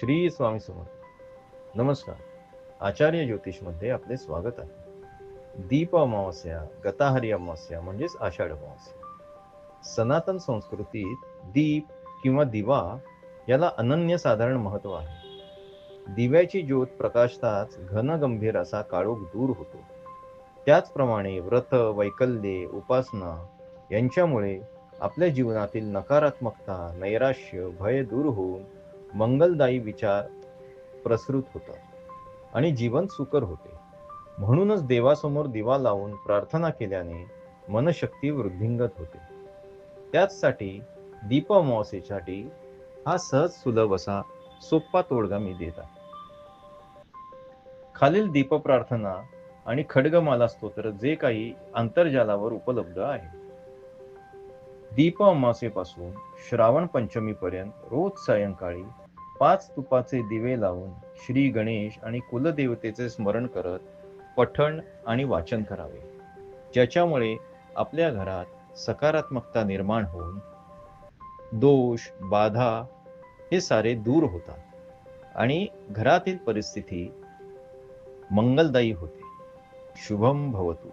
श्री स्वामी समर्थ. नमस्कार. आचार्य ज्योतिषमध्ये आपले स्वागत आहे. दीप अमावस्या गताहरी अमावस्या म्हणजेच आषाढ अमावस्या. सनातन संस्कृतीत दीप किंवा दिवा याला अनन्यसाधारण महत्त्व आहे. दिव्याची ज्योत प्रकाशताच घनगंभीर असा काळोख दूर होतो. त्याचप्रमाणे व्रत वैकल्ये उपासना यांच्यामुळे आपल्या जीवनातील नकारात्मकता नैराश्य भय दूर होऊन मंगलदायी विचार प्रसृत होतात आणि जीवन सुकर होते. म्हणूनच देवासमोर दिवा लावून प्रार्थना केल्याने मनशक्ती वृद्धिंगत होते. त्याचसाठी दीप अमावस्येसाठी हा सहज सुलभ असा सोप्पा तोडगा मी देत आहे. खालील दीप प्रार्थना आणि खडगमाला स्तोत्र जे काही आंतरजालावर उपलब्ध आहे. दीप अमासेपासून श्रावण पंचमीपर्यंत रोज सायंकाळी पाच तुपाचे दिवे लावून श्री गणेश आणि कुलदेवतेचे स्मरण करत पठण आणि वाचन करावे. ज्याच्यामुळे आपल्या घरात सकारात्मकता निर्माण होऊन दोष बाधा हे सारे दूर होतात आणि घरातील परिस्थिती मंगलदायी होते. शुभम भवतु.